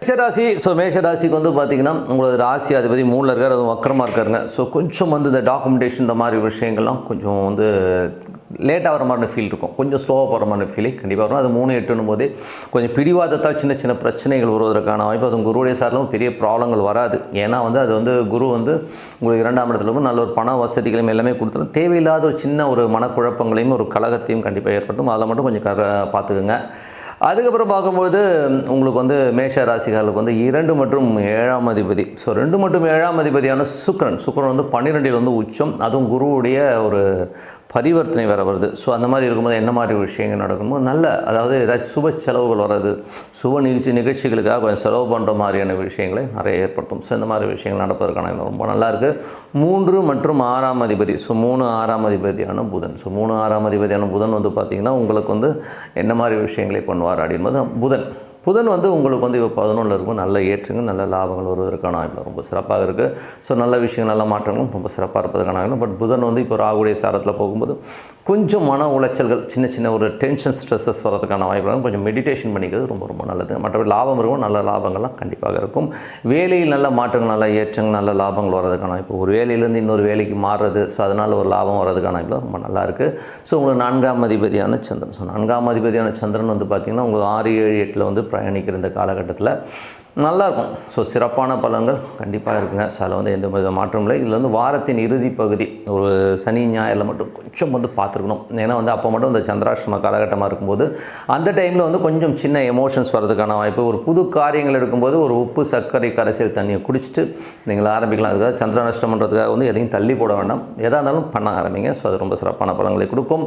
மேஷராசி ஸோ மேஷராசிக்கு வந்து பார்த்தீங்கன்னா உங்களோட ராசி அதிபதி மூணில் இருக்கார் அதுவும் வக்கரமாக இருக்காருங்க. ஸோ கொஞ்சம் வந்து இந்த டாக்குமெண்டேஷன் இந்த மாதிரி விஷயங்கள்லாம் கொஞ்சம் வந்து லேட்டாக வர மாதிரி ஃபீல் இருக்கும். கொஞ்சம் ஸ்லோவாக போகிற மாதிரி ஃபீலிங் கண்டிப்பாக வரும். அது மூணு எட்டுன்னும் போதே கொஞ்சம் பிடிவாதத்தால் சின்ன சின்ன பிரச்சனைகள் வருவதற்கான வாய்ப்பு அதுவும் குருவுடைய சார்லும் பெரிய ப்ராப்ளங்கள் வராது. ஏன்னா வந்து அது வந்து குரு வந்து உங்களுக்கு இரண்டாம் இடத்துல நல்ல ஒரு பண வசதிகளையும் எல்லாமே கொடுத்துரும் தேவையில்லாத ஒரு சின்ன ஒரு மனக்குழப்பங்களையும் ஒரு கழகத்தையும் கண்டிப்பாக ஏற்படுத்தும். அதில் மட்டும் கொஞ்சம் கர பார்த்துக்குங்க. அதுக்கப்புறம் பார்க்கும்போது உங்களுக்கு வந்து மேஷ ராசிகாலுக்கு வந்து இரண்டு மற்றும் ஏழாம் அதிபதி. ஸோ ரெண்டு மற்றும் ஏழாம் அதிபதியான சுக்ரன் சுக்ரன் வந்து பன்னிரெண்டில் வந்து உச்சம். அதுவும் குருவுடைய ஒரு பரிவர்த்தனை வேறு வருது. ஸோ அந்த மாதிரி இருக்கும்போது என்ன மாதிரி விஷயங்கள் நடக்குமோ நல்ல அதாவது ஏதாச்சும் சுப செலவுகள் வர்றது சுப நிகழ்ச்சி நிகழ்ச்சிகளுக்காக கொஞ்சம் செலவு பண்ணுற மாதிரியான விஷயங்களை நிறைய ஏற்படுத்தும். ஸோ இந்த மாதிரி விஷயங்கள் நடப்பதற்கான ரொம்ப நல்லா இருக்குது மூன்று மற்றும் ஆறாம் அதிபதி. ஸோ மூணு ஆறாம் அதிபதியான புதன். ஸோ மூணு ஆறாம் அதிபதியான புதன் வந்து பார்த்திங்கன்னா உங்களுக்கு வந்து என்ன மாதிரி விஷயங்களை பண்ணுவார் அப்படின்போது புதன். புதன் வந்து உங்களுக்கு வந்து இப்போ பதினொன்றில் இருக்கும் நல்ல ஏற்றங்கள் நல்ல லாபங்கள் வருவதற்கான வாய்ப்பு ரொம்ப சிறப்பாக இருக்குது ஸோ நல்ல விஷயங்கள் நல்ல மாற்றங்களும் ரொம்ப சிறப்பாக இருப்பதற்கான வாய்ப்பு பட் புதன் வந்து இப்போ ராகுடைய சாரத்தில் போகும்போது கொஞ்சம் மன உளைச்சல்கள் சின்ன சின்ன ஒரு டென்ஷன் ஸ்ட்ரெஸ்ஸஸ் வரதுக்கான வாய்ப்பு கொஞ்சம் மெடிடேஷன் பண்ணிக்கிறது ரொம்ப ரொம்ப நல்லது. மற்றபடி லாபம் இருக்கும் நல்ல லாபங்கள்லாம் கண்டிப்பாக இருக்கும். வேலையில் நல்ல மாற்றங்கள் நல்ல ஏற்றங்கள் நல்ல லாபங்கள் வரதுக்கான வாய்ப்பு. ஒரு வேலையிலேருந்து இன்னொரு வேலைக்கு மாறுறது ஸோ அதனால் ஒரு லாபம் வரதுக்கான வாய்ப்பு ரொம்ப நல்லா இருக்குது ஸோ உங்களுக்கு நான்காம் அதிபதியான சந்திரன். ஸோ நான்காம் அதிபதியான சந்திரன் வந்து பார்த்திங்கன்னா உங்களுக்கு ஆறு ஏழு எட்டில் வந்து பயணிக்கிற இந்த காலகட்டத்தில் நல்லாயிருக்கும். ஸோ சிறப்பான பலன்கள் கண்டிப்பாக இருக்குங்க. ஸோ அதில் வந்து எந்த வித மாற்றமும் இல்லை. இதில் வந்து வாரத்தின் இறுதி பகுதி ஒரு சனி ஞாயிறில் மட்டும் கொஞ்சம் வந்து பார்த்துருக்கணும். ஏன்னா வந்து அப்போ மட்டும் இந்த சந்திராஷ்டம காலகட்டமாக இருக்கும்போது அந்த டைமில் வந்து கொஞ்சம் சின்ன எமோஷன்ஸ் வரதுக்கான வாய்ப்பு ஒரு புது காரியங்கள் எடுக்கும்போது ஒரு உப்பு சர்க்கரை கரைசல் தண்ணியை குடிச்சிட்டு நீங்கள் ஆரம்பிக்கலாம். அதுக்காக சந்திர நஷ்டம் பண்ணுறதுக்காக வந்து எதையும் தள்ளி போட வேண்டாம். எதாக இருந்தாலும் பண்ண ஆரம்பிங்க. ஸோ அது ரொம்ப சிறப்பான பலன்களை கொடுக்கும்.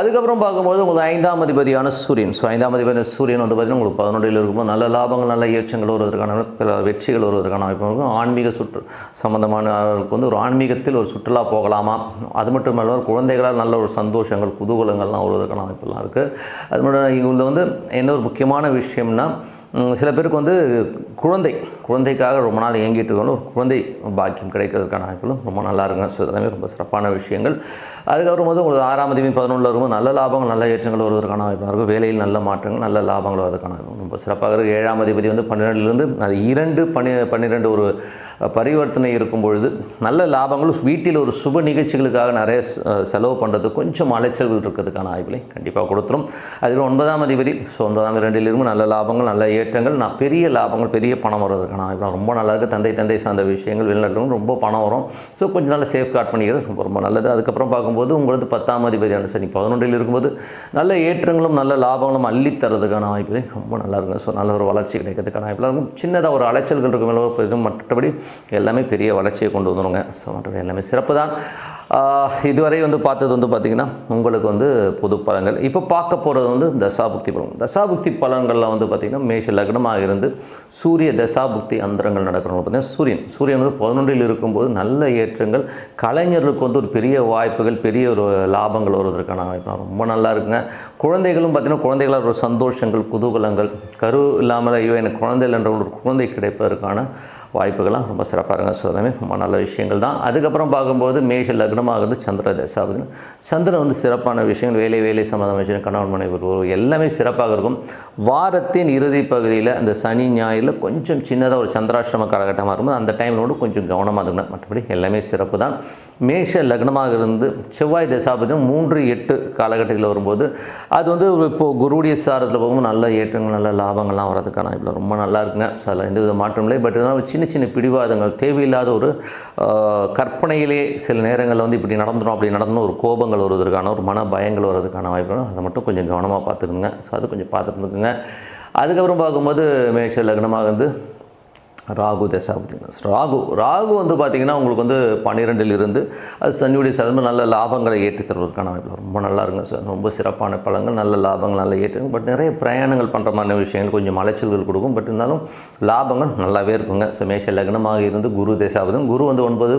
அதுக்கப்புறம் பார்க்கும்போது உங்களுக்கு ஐந்தாம் அதிபதியான சூரியன். ஸோ ஐந்தாம் அதிபதியான சூரியன் வந்து பார்த்திங்கன்னா உங்களுக்கு பதினொன்றில் இருக்கும்போது நல்ல லாபங்கள் நல்ல ஏற்றங்கள் வருவதற்கான பல வெற்றிகள் வருவதற்கான வாய்ப்பு இருக்கும் ஆன்மீக சுற்று சம்மந்தமானவர்களுக்கு வந்து ஒரு ஆன்மீகத்தில் ஒரு சுற்றுலா போகலாமா? அது மட்டும் இல்லாமல் குழந்தைகளால் நல்ல ஒரு சந்தோஷங்கள் குதூகலங்கள்லாம் வருவதற்கான வாய்ப்பெல்லாம் இருக்குது அது மட்டும் இதில் வந்து என்ன ஒரு முக்கியமான விஷயம்னா சில பேருக்கு வந்து குழந்தை குழந்தைக்காக ரொம்ப நாள் ஏங்கிட்டு இருக்கணும் குழந்தை பாக்கியம் கிடைக்கிறதுக்கான வாய்ப்புகளும் ரொம்ப நல்லா இருக்குங்க. ஸோ இதெல்லாமே ரொம்ப சிறப்பான விஷயங்கள். அதுக்கப்புறம் வந்து உங்களுக்கு ஆறாம் தேதி பதினொன்றில் இருக்கும்போது நல்ல லாபங்கள் நல்ல ஏற்றங்கள் வருவதற்கான வாய்ப்பாக இருக்கும். வேலையில் நல்ல மாற்றங்கள் நல்ல லாபங்கள் வருவதற்கான வாய்ப்பு ரொம்ப சிறப்பாக இருக்குது. ஏழாம் அதிபதி வந்து பன்னிரெண்டுலேருந்து அது இரண்டு பன்னி பன்னிரெண்டு ஒரு பரிவர்த்தனை இருக்கும் பொழுது நல்ல லாபங்களும் வீட்டில் ஒரு சுப நிகழ்ச்சிகளுக்காக நிறைய செலவு பண்ணுறது கொஞ்சம் அலைச்சல்கள் இருக்கிறதுக்கான வாய்ப்புகளை கண்டிப்பாக கொடுத்துரும். அதில் ஒன்பதாம் அதிபதி ஸோ ஒன்பதாம் ரெண்டிலிருந்து நல்ல லாபங்கள் நல்ல ஏற்றங்கள் நான் பெரிய லாபங்கள் பெரிய பணம் வர்றதுக்கான வாய்ப்பு ரொம்ப நல்லா இருக்குது தந்தை தந்தை சார்ந்த விஷயங்கள் வெளிநாட்டிலும் ரொம்ப பணம் வரும். ஸோ கொஞ்சம் நல்லா சேஃப் கார்ட் பண்ணிக்கிறது ரொம்ப ரொம்ப நல்லது. அதுக்கப்புறம் பார்க்கும்போது உங்களது பத்தாம் அதிபதியான சனி பதினொன்றில் இருக்கும்போது நல்ல ஏற்றங்களும் நல்ல லாபங்களும் அள்ளித்தரதுக்கான தரதுக்கான ரொம்ப நல்லா இருக்கும் ஸோ நல்ல ஒரு வளர்ச்சி கிடைக்கிறதுக்கான வாய்ப்பு. இருக்கும் சின்னதாக ஒரு அலைச்சல்கள் இருக்கும் மற்றபடி எல்லாமே பெரிய வளர்ச்சியை கொண்டு வந்துடுங்க ஸோ மற்றபடி எல்லாமே சிறப்பு தான் இதுவரை வந்து பார்த்தது வந்து பார்த்திங்கன்னா உங்களுக்கு வந்து பொது பலன்கள் இப்போ பார்க்க போகிறது வந்து தசாபுக்தி பலன் தசாபுக்தி பலன்களில் வந்து பார்த்திங்கன்னா மேஷ லக்னமாக இருந்து சூரிய தசாபுக்தி அந்தரங்கள் நடக்கிறவங்க பார்த்திங்கன்னா சூரியன். சூரியன் வந்து பதினொன்றில் இருக்கும்போது நல்ல ஏற்றங்கள். கலைஞர்களுக்கு வந்து ஒரு பெரிய வாய்ப்புகள் பெரிய ஒரு லாபங்கள் வருவதற்கான வாய்ப்பு. ரொம்ப நல்லா இருக்குங்க. குழந்தைகளும் பார்த்திங்கன்னா குழந்தைகளால் ஒரு சந்தோஷங்கள் குதூகலங்கள். கரு இல்லாமல் ஐயோ எனக்கு குழந்தை இல்லைன்ற ஒரு குழந்தை கிடைப்பதற்கான வாய்ப்புகள்லாம் ரொம்ப சிறப்பாக இருங்க ஸோ எல்லாமே ரொம்ப நல்ல விஷயங்கள் தான். அதுக்கப்புறம் பார்க்கும்போது மேஷ லக்னமாக இருந்து சந்திர தசாவதுன்னு சந்திரன் வந்து சிறப்பான விஷயங்கள் வேலை வேலை சம்மந்தம் விஷயம் கணவன் மனைவி உறவு எல்லாமே சிறப்பாக இருக்கும். வாரத்தின் இறுதி பகுதியில் அந்த சனி ஞாயிறில் கொஞ்சம் சின்னதாக ஒரு சந்திராஷ்டம காலகட்டமாக இருக்கும்போது அந்த டைமில் கூட கொஞ்சம் கவனமாக இருக்கணும் மற்றபடி எல்லாமே சிறப்பு தான். மேஷ லக்னமாக இருந்து செவ்வாய் தசாபதியும் மூன்று எட்டு காலகட்டத்தில் வரும்போது அது வந்து ஒரு இப்போது குருவுடைய சாரத்தில் போகும்போது நல்ல ஏற்றங்கள் நல்ல லாபங்கள்லாம் வரதுக்கான இவ்வளோ ரொம்ப நல்லா இருக்குங்க. ஸோ அதில் எந்த வித மாற்றம் இல்லை. பட் இருந்தாலும் சின்ன சின்ன பிடிவாதங்கள் தேவையில்லாத ஒரு கற்பனையிலே சில நேரங்களில் வந்து இப்படி நடந்துடும் அப்படி நடந்தணும் ஒரு கோபங்கள் வருவதற்கான ஒரு மன பயங்கள் வர்றதுக்கான வாய்ப்பு அதை மட்டும் கொஞ்சம் கவனமாக பார்த்துக்குங்க ஸோ அது கொஞ்சம் பார்த்துட்டு இருக்குங்க அதுக்கப்புறம் பார்க்கும்போது மேஷ லக்னமாக வந்து ராகு தசாபதி ராகு ராகு வந்து பார்த்திங்கன்னா உங்களுக்கு வந்து பன்னிரெண்டில் இருந்து அது சனியுடைய சிறந்த நல்ல லாபங்களை ஏற்றி தருவதற்கான வாய்ப்பு ரொம்ப நல்லா இருங்க சார் ரொம்ப சிறப்பான பழங்கள் நல்ல லாபங்கள் நல்லா ஏற்றுங்க பட் நிறைய பிரயாணங்கள் பண்ணுற மாதிரி விஷயங்கள் கொஞ்சம் அலைச்சல்கள் கொடுக்கும். பட் இருந்தாலும் லாபங்கள் நல்லாவே இருக்குங்க. ஸோ மேஷ லக்னமாக இருந்து குரு தசாபதம் குரு வந்து ஒன்பது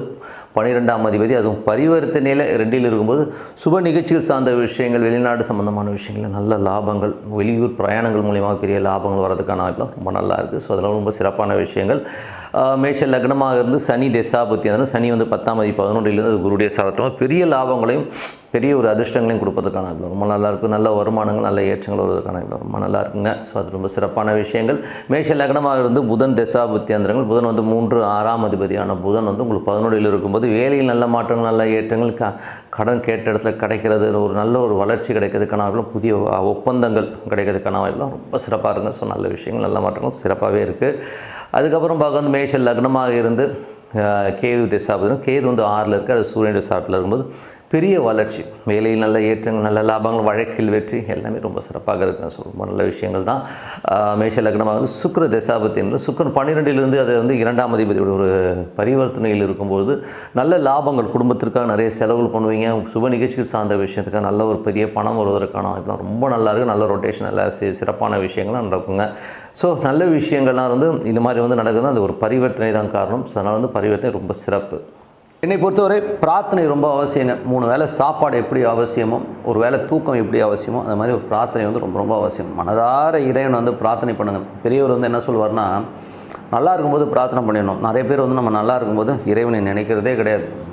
பன்னிரெண்டாம் அதிபதி. அதுவும் பரிவர்த்தனையில் ரெண்டில் இருக்கும்போது சுப நிகழ்ச்சிகள் சார்ந்த விஷயங்கள் வெளிநாடு சம்பந்தமான விஷயங்கள் நல்ல லாபங்கள் வெளியூர் பிரயாணங்கள் மூலியமாக பெரிய லாபங்கள் வரதுக்கான வாய்ப்பு ரொம்ப நல்லா இருக்குது ஸோ அதெல்லாம் ரொம்ப சிறப்பான விஷயங்கள். மேஷ லக்னமாக இருந்து சனி தசாபத்தி. அதனால் சனி வந்து பத்தாம் மதி பதினொன்றிலிருந்து அது குருடைய சாரத்தமாக பெரிய லாபங்களையும் பெரிய ஒரு அதிர்ஷ்டங்களையும் கொடுப்பதற்கான வாய்ப்பு ரொம்ப நல்லாயிருக்கும் நல்ல வருமானங்கள் நல்ல ஏற்றங்கள் வருவதற்கான ரொம்ப நல்லா இருக்குங்க. ஸோ அது ரொம்ப சிறப்பான விஷயங்கள். மேஷ லக்னமாக இருந்து புதன் தசாபத்தி புத்தியந்திரங்கள் புதன் வந்து மூன்று ஆறாம் அதிபதியான புதன் வந்து உங்களுக்கு பதினொன்றில் இருக்கும்போது வேலையில் நல்ல மாற்றங்கள் நல்ல ஏற்றங்கள் க கடன் கேட்ட இடத்துல கிடைக்கிறது ஒரு நல்ல ஒரு வளர்ச்சி கிடைக்கிறதுக்கான வாய்ப்புலாம் புதிய ஒப்பந்தங்கள் கிடைக்கிறதுக்கான வாய்ப்புலாம் ரொம்ப சிறப்பாக இருங்க ஸோ நல்ல விஷயங்கள் நல்ல மாற்றங்கள் சிறப்பாகவே இருக்குது அதுக்கப்புறம் பார்க்க வந்து மேஷ லக்னமாக இருந்து அஹ், கேது திசாபதினம் கேது வந்து ஆறில் இருக்குது அது சூரியனுடைய சாரத்தில் இருக்கும்போது பெரிய வளர்ச்சி. வேலையில் நல்ல ஏற்றங்கள் நல்ல லாபங்கள் வழக்கில் வெற்றி எல்லாமே ரொம்ப சிறப்பாக இருக்குங்க ஸோ ரொம்ப நல்ல விஷயங்கள் தான். மேஷ லக்னமாக வந்து சுக்கர தசாபத்தி என்று சுக்கரன் பன்னிரெண்டிலிருந்து அது வந்து இரண்டாம் அதிபதியோட ஒரு பரிவர்த்தனையில் இருக்கும்போது நல்ல லாபங்கள் குடும்பத்திற்காக நிறைய செலவுகள் பண்ணுவீங்க. சுப நிகழ்ச்சிகள் சார்ந்த விஷயத்துக்காக நல்ல ஒரு பெரிய பணம் வருவதற்கான வாய்ப்புலாம் ரொம்ப நல்லா இருக்குது நல்ல ரொட்டேஷன் நல்ல சிறப்பான விஷயங்கள்லாம் நடக்குங்க. ஸோ நல்ல விஷயங்கள்லாம் வந்து இந்த மாதிரி வந்து நடக்குதுன்னா அது ஒரு பரிவர்த்தனை தான் காரணம். ஸோ அதனால் வந்து பரிவர்த்தனை ரொம்ப சிறப்பு. என்னை பொறுத்தவரை பிரார்த்தனை ரொம்ப அவசியங்க. மூணு வேளை சாப்பாடு எப்படி அவசியமோ ஒரு வேளை தூக்கம் எப்படி அவசியமோ அந்த மாதிரி ஒரு பிரார்த்தனை வந்து ரொம்ப ரொம்ப அவசியம். மனதார இறைவன் வந்து பிரார்த்தனை பண்ணுங்கள். பெரியவர் வந்து என்ன சொல்வார்னா நல்லா இருக்கும்போது பிரார்த்தனை பண்ணிடணும். நிறைய பேர் வந்து நம்ம நல்லா இருக்கும்போது இறைவனை நினைக்கிறதே கிடையாது.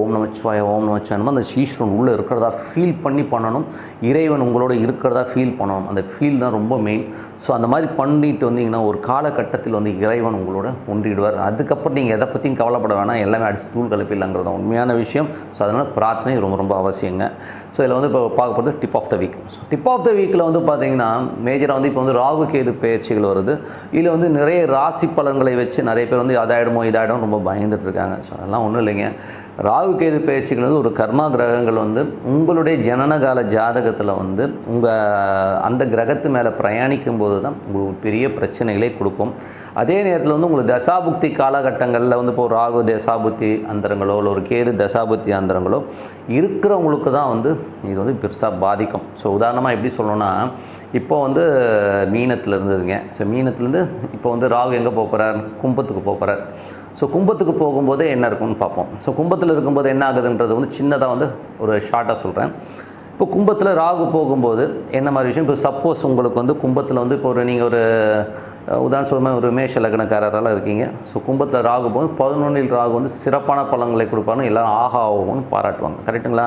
ஓம் நமச்சிவாய ஓம் நமச்சிவாயம் அந்த ஈஸ்வரன் உள்ளே இருக்கிறதா ஃபீல் பண்ணி பண்ணணும். இறைவன் உங்களோட இருக்கிறதா ஃபீல் பண்ணணும். அந்த ஃபீல் தான் ரொம்ப மெயின் ஸோ அந்த மாதிரி பண்ணிட்டு வந்தீங்கன்னா ஒரு காலகட்டத்தில் வந்து இறைவன் உங்களோட ஒன்றிடுவார். அதுக்கப்புறம் நீங்கள் எதை பற்றியும் கவலைப்பட வேணாம். எல்லாமே அடிச்சு தூள் கலப்பிடலாங்கிறது தான் உண்மையான விஷயம். ஸோ அதனால் பிரார்த்தனை ரொம்ப ரொம்ப அவசியங்க. ஸோ இதில் வந்து இப்போ பார்க்க போகிறது tip of the week so tip of the வீக்கில் வந்து பார்த்தீங்கன்னா மேஜராக வந்து இப்போ வந்து ராகு கேது பயிற்சிகள் வருது. இதில் வந்து நிறைய ராசி பலன்களை வச்சு நிறைய பேர் வந்து அதாயிடுமோ இதாயிடும் ரொம்ப பயந்துட்டு இருக்காங்க. ஸோ அதெல்லாம் ஒன்றும் இல்லைங்க. ராகு கேது பேச்சுங்கிறது ஒரு கர்மா கிரகங்கள் வந்து உங்களுடைய ஜனனகால ஜாதகத்தில் வந்து உங்கள் அந்த கிரகத்து மேலே பிரயாணிக்கும் போது தான் உங்களுக்கு பெரிய பிரச்சனைகளை கொடுக்கும். அதே நேரத்தில் வந்து உங்களுக்கு தசாபுக்தி காலகட்டங்களில் வந்து இப்போ ராகு தசாபுத்தி அந்தரங்களோ இல்லை ஒரு கேது தசாபுத்தி அந்தரங்களோ இருக்கிறவங்களுக்கு தான் வந்து இது வந்து பெருசாக பாதிக்கும். ஸோ உதாரணமாக எப்படி சொல்லணும்னா இப்போ வந்து மீனத்தில் இருந்ததுங்க. ஸோ மீனத்துலேருந்து இப்போ வந்து ராகு எங்கே போக போகிறார் கும்பத்துக்கு போக போகிறார் ஸோ கும்பத்துக்கு போகும்போதே என்ன இருக்கும்னு பார்ப்போம். ஸோ கும்பத்தில் இருக்கும்போது என்ன ஆகுதுன்றது வந்து சின்னதாக வந்து ஒரு ஷார்ட்டாக சொல்கிறேன் இப்போ கும்பத்தில் ராகு போகும்போது என்ன மாதிரி விஷயம்? இப்போ சப்போஸ் உங்களுக்கு வந்து கும்பத்தில் வந்து இப்போ ஒரு நீங்கள் ஒரு உதாரணம் சொல்லுமா ஒரு மேஷ லக்னக்காரரால் இருக்கீங்க. ஸோ கும்பத்தில் ராகு போது பதினொன்றில் ராகு வந்து சிறப்பான பலன்களை கொடுப்பாருன்னு எல்லோரும் ஆஹா ஆகும்னு பாராட்டுவாங்க. கரெக்டுங்களா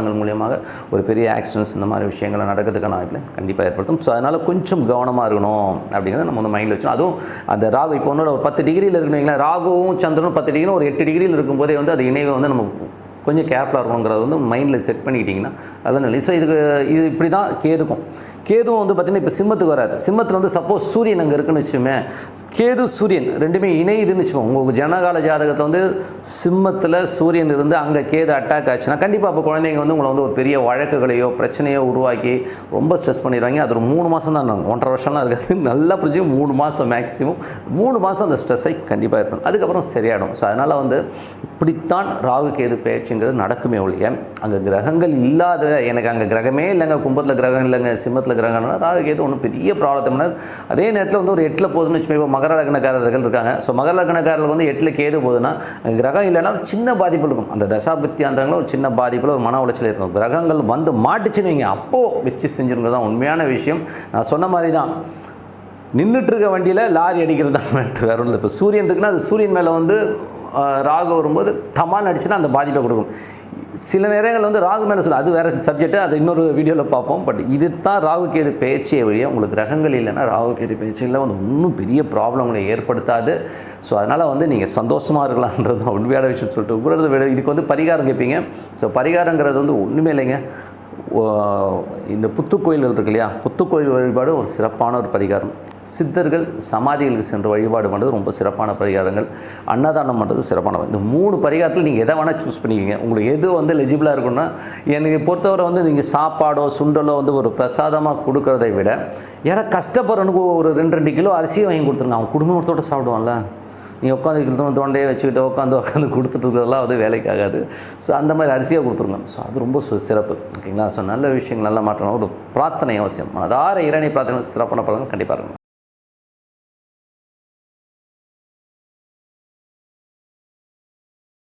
வாகனங்கள் மூலியமாக ஒரு பெரிய ஆக்சிடென்ட்ஸ் இந்த மாதிரி விஷயங்களை நடக்கிறதுக்கான வாய்ப்பில் கண்டிப்பாக ஏற்படுத்தும். ஸோ அதனால் கொஞ்சம் கவனமாக இருக்கணும் அப்படிங்கிறத நம்ம வந்து மைண்டில் வச்சோம் அதுவும் அந்த ராகு இப்போ ஒன்னோட ஒரு பத்து டிகிரியில் இருக்கணும் ராகுவும் சந்திரனும் பத்து டிகிரியும் ஒரு எட்டு டிகிரியில் இருக்கும்போதே வந்து அது இணைவை வந்து நம்ம கொஞ்சம் கேர்ஃபுல்லாக இருக்கணுங்கிறத வந்து மைண்டில் செட் பண்ணிக்கிட்டிங்கன்னா அதெல்லாம் நல்லது. ஸோ இதுக்கு இது இப்படி தான் கேதுக்கும். கேதுவும் வந்து பார்த்திங்கன்னா இப்போ சிம்மத்துக்கு வராது சிம்மத்தில் வந்து சப்போஸ் சூரியன் அங்கே இருக்குன்னு வச்சுமே கேது சூரியன் ரெண்டுமே இணையுதுன்னு வச்சுக்கோங்க. உங்கள் ஜனகால ஜாதகத்தில் வந்து சிம்மத்தில் சூரியன் இருந்து அங்கே கேது அட்டாக் ஆச்சுன்னா கண்டிப்பாக அப்போ குழந்தைங்க வந்து உங்களை வந்து ஒரு பெரிய வழக்குகளையோ பிரச்சனையோ உருவாக்கி ரொம்ப ஸ்ட்ரெஸ் பண்ணிடுவாங்க. அது ஒரு மூணு மாதம் தான் ஒன்றரை வருஷம்லாம் இருக்காது. நல்லா புரிஞ்சு மூணு மாதம் மேக்ஸிமம் மூணு மாதம் அந்த ஸ்ட்ரெஸ்ஸை கண்டிப்பாக இருக்கணும் அதுக்கப்புறம் சரியாயிடும். ஸோ அதனால் வந்து இப்படித்தான் ராகு கேது பேச்சுங்கிறது நடக்குமே ஒழிய அங்கே கிரகங்கள் இல்லாத எனக்கு அங்கே கிரகமே இல்லைங்க கும்பத்தில் கிரகம் இல்லைங்க சிம்மத்தில் கிரகம்னா ராகு கேது ஒன்றும் பெரிய ப்ராப்ளம் அதே நேரத்தில் வந்து ஒரு எட்டில் போதுன்னு வச்சுக்கோங்க இப்போ மகர லக்னக்காரர்கள் இருக்காங்க. ஸோ மகர லக்னக்காரர்கள் வந்து எட்டில் கேது போதுன்னா கிரகம் இல்லைன்னா ஒரு சின்ன பாதிப்பு இருக்கும். அந்த தசாபக்தி அந்தங்கள ஒரு சின்ன பாதிப்பில் ஒரு மன உளைச்சல் இருக்கும். கிரகங்கள் வந்து மாட்டுச்சுன்னு வைங்க அப்போது வச்சு செஞ்சுருங்க தான் உண்மையான விஷயம். நான் சொன்ன மாதிரி தான் நின்றுட்டு இருக்க வண்டியில் லாரி அடிக்கிறது தான் மேட்ரு வேற ஒன்றும் இப்போ சூரியன் இருக்குன்னா அது சூரியன் மேலே வந்து ராகு வரும்போது தமால் அடிச்சுன்னா அந்த பாதிப்பை கொடுக்கும். சில நேரங்கள் வந்து ராகு மேலே சொல்ல அது வேறு சப்ஜெக்ட்டு அது இன்னொரு வீடியோவில் பார்ப்போம். பட் இது தான் ராகு கேது பேச்சே வழியாக உங்களுக்கு கிரகங்கள் இல்லைன்னா ராகு கேது இல்லை வந்து இன்னும் பெரிய ப்ராப்ளம் உங்களை ஏற்படுத்தாது. ஸோ அதனால் வந்து நீங்கள் சந்தோஷமாக இருக்கலான்றது தான் உண்மையான விஷயம் சொல்லிட்டு உங்களது விட இதுக்கு வந்து பரிகாரம் கேட்பீங்க ஸோ பரிகாரங்கிறது வந்து ஒன்றுமே இல்லைங்க. ஓ, இந்த புத்துக்கோயில்கள் இருக்கு இல்லையா? புத்துக்கோயில் வழிபாடு ஒரு சிறப்பான ஒரு பரிகாரம். சித்தர்கள் சமாதிகளுக்கு சென்று வழிபாடு பண்ணுறது ரொம்ப சிறப்பான பரிகாரங்கள். அன்னதானம் பண்ணுறது சிறப்பான இந்த மூணு பரிகாரத்தில் நீங்கள் எதை வேணால் சூஸ் பண்ணிக்கிங்க. உங்களுக்கு எது வந்து லெஜிபிளாக இருக்குன்னா எனக்கு பொறுத்தவரை வந்து நீங்கள் சாப்பாடோ சுண்டலோ வந்து ஒரு பிரசாதமாக கொடுக்கறதை விட யாரை கஷ்டப்படுறவனுக்கு ஒரு ரெண்டு ரெண்டு கிலோ அரிசியை வாங்கி கொடுத்துருங்க. அவன் குடும்பத்தோடு சாப்பிடுவான்ல. நீ உட்காந்து தோண தோண்டையே வச்சுக்கிட்டு உட்காந்து உட்காந்து கொடுத்துட்டு இருக்கிறதெல்லாம் வந்து வேலைக்கு ஆகாது. ஸோ அந்த மாதிரி அரிசியாக கொடுத்துருங்க. ஸோ அது ரொம்ப சு- சிறப்பு. ஓகேங்களா? ஸோ நல்ல விஷயங்கள் நல்ல மாற்றம் ஒரு பிரார்த்தனை அவசியம். அதார இரணி பிரார்த்தனை சிறப்பான பலன் கண்டிப்பாக இருக்கும்